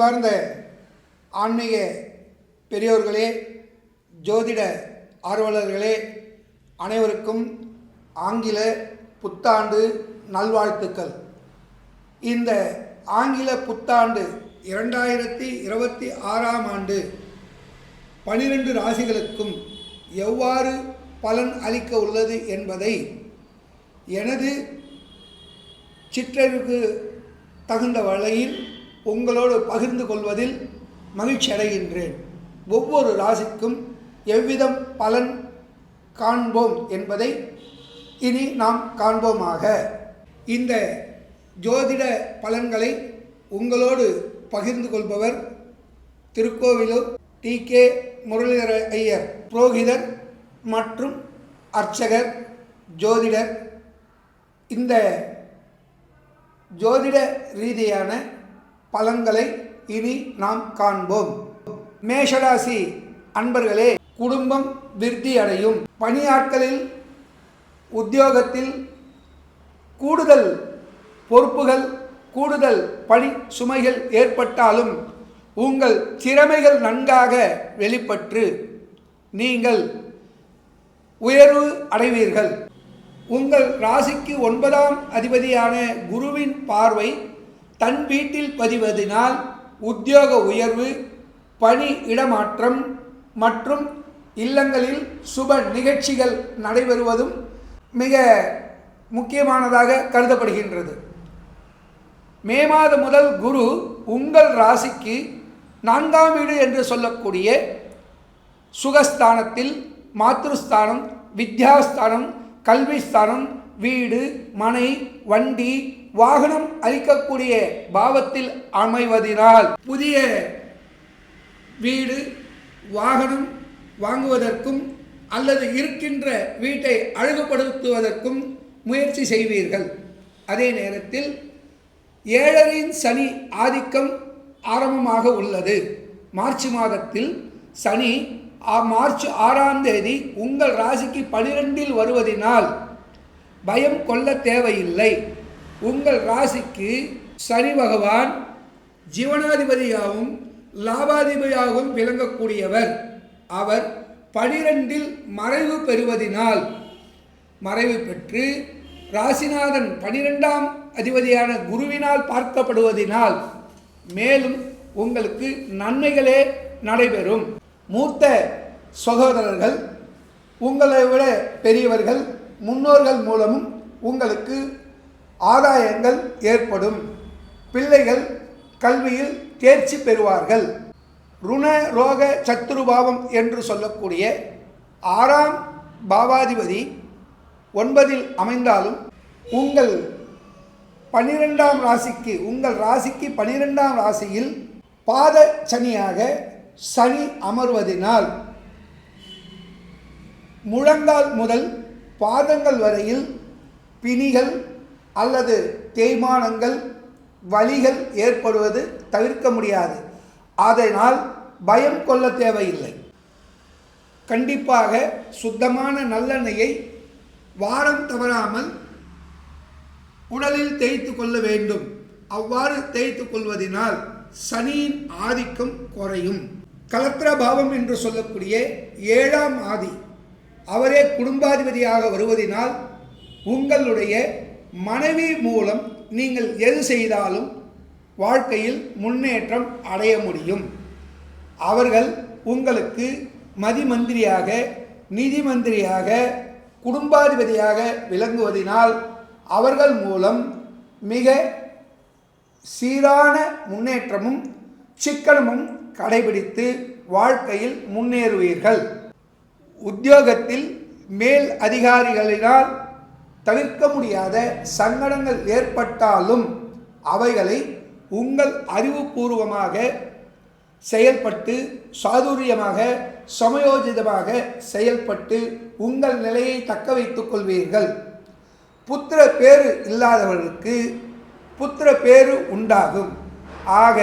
அன்பார்ந்த ஆன்மீக பெரியோர்களே ஜோதிட ஆர்வலர்களே அனைவருக்கும் ஆங்கில புத்தாண்டு நல்வாழ்த்துக்கள். இந்த ஆங்கில புத்தாண்டு இரண்டாயிரத்தி இருபத்தி ஆறாம் ஆண்டு பனிரெண்டு ராசிகளுக்கும் எவ்வாறு பலன் அளிக்க உள்ளது என்பதை எனது சிற்றறிவுக்கு தகுந்த வகையில் உங்களோடு பகிர்ந்து கொள்வதில் மகிழ்ச்சி அடைகின்றேன். ஒவ்வொரு ராசிக்கும் எவ்விதம் பலன் காண்போம் என்பதை இனி நாம் காண்போமாக. இந்த ஜோதிட பலன்களை உங்களோடு பகிர்ந்து கொள்பவர் திருக்கோவிலூர் டி. கே. முரளிதர ஐயர் புரோகிதர் மற்றும் அர்ச்சகர் ஜோதிடர். இந்த ஜோதிட ரீதியான பலன்களை இனி நாம் காண்போம். மேஷராசி அன்பர்களே குடும்பம் விருத்தி அடையும். பணியாட்களில் உத்தியோகத்தில் கூடுதல் பொறுப்புகள் கூடுதல் பணி சுமைகள் ஏற்பட்டாலும் உங்கள் திறமைகள் நன்காக வெளிப்பட்டு நீங்கள் உயர்வு அடைவீர்கள். உங்கள் ராசிக்கு ஒன்பதாம் அதிபதியான குருவின் பார்வை தன் வீட்டில் பதிவதினால் உத்தியோக உயர்வு பணி இடமாற்றம் மற்றும் இல்லங்களில் சுப நிகழ்ச்சிகள் நடைபெறுவதும் மிக முக்கியமானதாக கருதப்படுகின்றது. மே மாதம் முதல் குரு உங்கள் ராசிக்கு நான்காம் வீடு என்று சொல்லக்கூடிய சுகஸ்தானத்தில் மாத்ருஸ்தானம் வித்யாஸ்தானம் கல்விஸ்தானம் வீடு மனை வண்டி வாகனம் அளிக்கக்கூடிய பாவத்தில் அமைவதினால் புதிய வீடு வாகனம் வாங்குவதற்கும் அல்லது இருக்கின்ற வீட்டை அழகுபடுத்துவதற்கும் முயற்சி செய்வீர்கள். அதே நேரத்தில் ஏழரின் சனி ஆதிக்கம் ஆரம்பமாக உள்ளது. மார்ச் மாதத்தில் சனி மார்ச் ஆறாம் தேதி உங்கள் ராசிக்கு பனிரெண்டில் வருவதினால் பயம் கொள்ள தேவையில்லை. உங்கள் ராசிக்கு சனி பகவான் ஜீவனாதிபதியாகவும் லாபாதிபதியாகவும் விளங்கக்கூடியவர். அவர் பனிரெண்டில் மறைவு பெறுவதினால் மறைவு பெற்று ராசிநாதன் பனிரெண்டாம் அதிபதியான குருவினால் பார்க்கப்படுவதினால் மேலும் உங்களுக்கு நன்மைகளே நடைபெறும். மூத்த சகோதரர்கள் உங்களை விட பெரியவர்கள் முன்னோர்கள் மூலமும் உங்களுக்கு ஆதாயங்கள் ஏற்படும். பிள்ளைகள் கல்வியில் தேர்ச்சி பெறுவார்கள். ருண ரோக சத்துருபாவம் என்று சொல்லக்கூடிய ஆறாம் பாவாதிபதி ஒன்பதில் அமைந்தாலும் உங்கள் பனிரெண்டாம் ராசிக்கு உங்கள் ராசிக்கு பனிரெண்டாம் ராசியில் பாத சனியாக சனி அமர்வதினால் முழங்கால் முதல் பாதங்கள் வரையில் பிணிகள் அல்லது தேய்மானங்கள் வலிகள் ஏற்படுவது தவிர்க்க முடியாது. அதனால் பயம் கொள்ள தேவையில்லை. கண்டிப்பாக சுத்தமான நல்லெண்ணெயை வாரம் தவறாமல் உடலில் தேய்த்து கொள்ள வேண்டும். அவ்வாறு தேய்த்து கொள்வதனால் சனியின் ஆதிக்கம் குறையும். கலத்திர பாவம் என்று சொல்லக்கூடிய ஏழாம் ஆதி அவரே குடும்பாதிபதியாக வருவதினால் உங்களுடைய மனைவி மூலம் நீங்கள் எது செய்தாலும் வாழ்க்கையில் முன்னேற்றம் அடைய முடியும். அவர்கள் உங்களுக்கு மதிமந்திரியாக நிதி மந்திரியாக குடும்பாதிபதியாக விளங்குவதினால் அவர்கள் மூலம் மிக சீரான முன்னேற்றமும் சிக்கனமும் கடைபிடித்து வாழ்க்கையில் முன்னேறுவீர்கள். உத்தியோகத்தில் மேல் அதிகாரிகளினால் தவிர்க்க முடியாத சங்கடங்கள் ஏற்பட்டாலும் அவைகளை உங்கள் அறிவுபூர்வமாக செயல்பட்டு சாதுரியமாக சமயோஜிதமாக செயல்பட்டு உங்கள் நிலையை தக்க வைத்துக் கொள்வீர்கள். புத்திர பேறு இல்லாதவர்களுக்கு புத்திர பேறு உண்டாகும். ஆக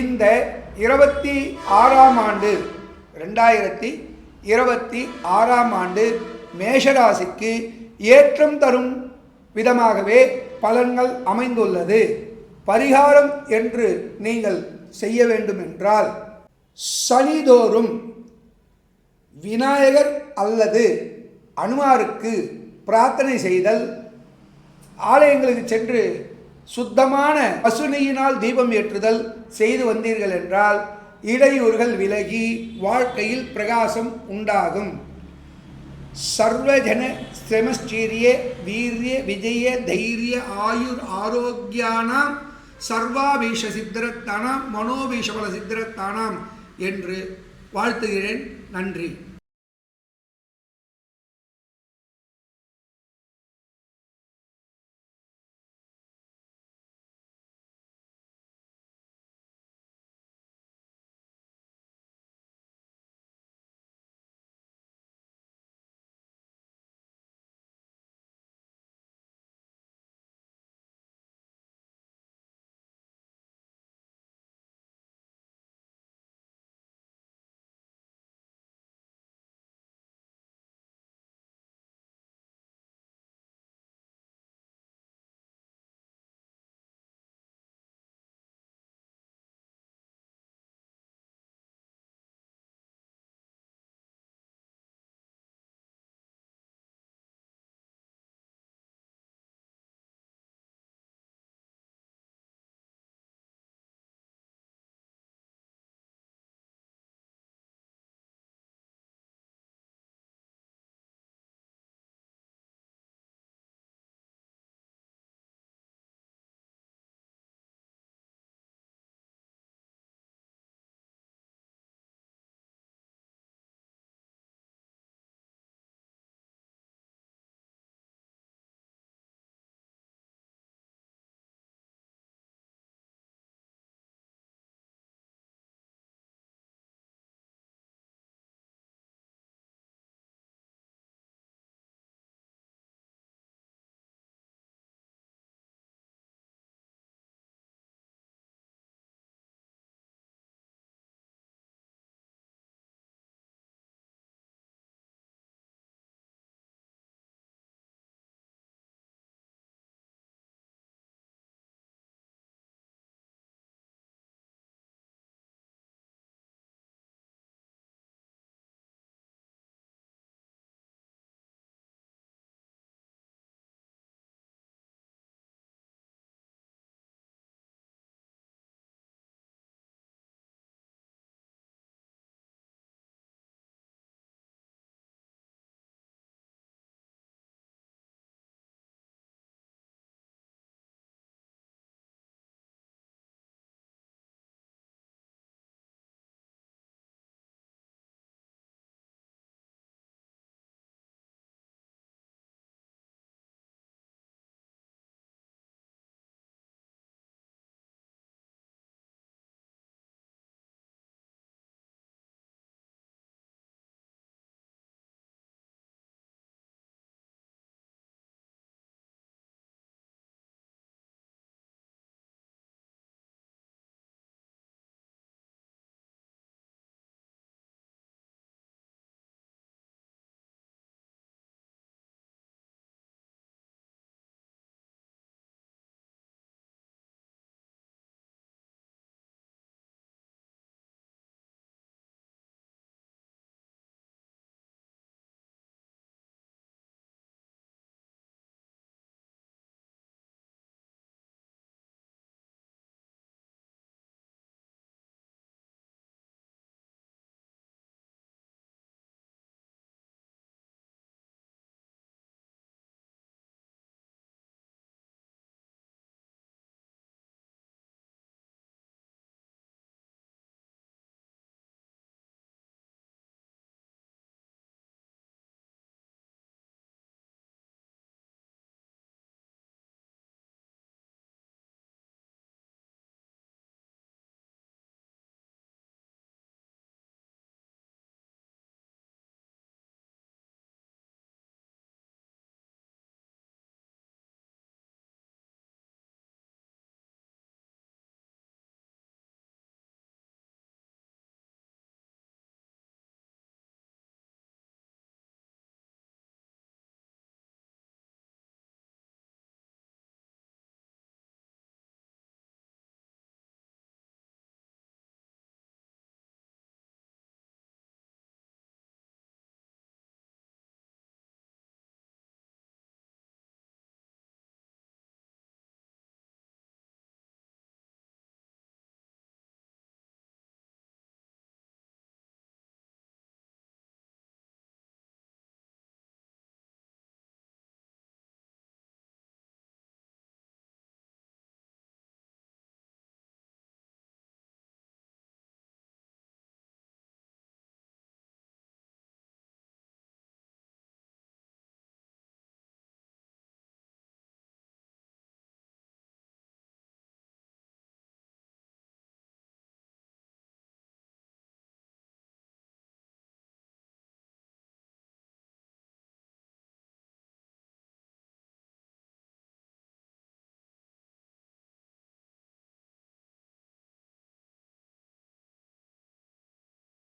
இந்த இருபத்தி ஆறாம் ஆண்டு ரெண்டாயிரத்தி இருபத்தி ஆறாம் ஆண்டு மேஷராசிக்கு ஏற்றம் தரும் விதமாகவே பலன்கள் அமைந்துள்ளது. பரிகாரம் என்று நீங்கள் செய்ய வேண்டுமென்றால் சனிதோறும் விநாயகர் அல்லது அனுமாருக்கு பிரார்த்தனை செய்தல் ஆலயங்களுக்கு சென்று சுத்தமான பசுனையினால் தீபம் ஏற்றுதல் செய்து வந்தீர்கள் என்றால் இடையூறுகள் விலகி வாழ்க்கையில் பிரகாசம் உண்டாகும். சர்வஜன சிரமஸ்டீரிய வீரிய விஜய தைரிய ஆயுர் ஆரோக்கியானாம் சர்வாபீஷ சித்திரத்தானாம் மனோபீஷபல சித்திரத்தானாம் என்று வாழ்த்துகிறேன். நன்றி.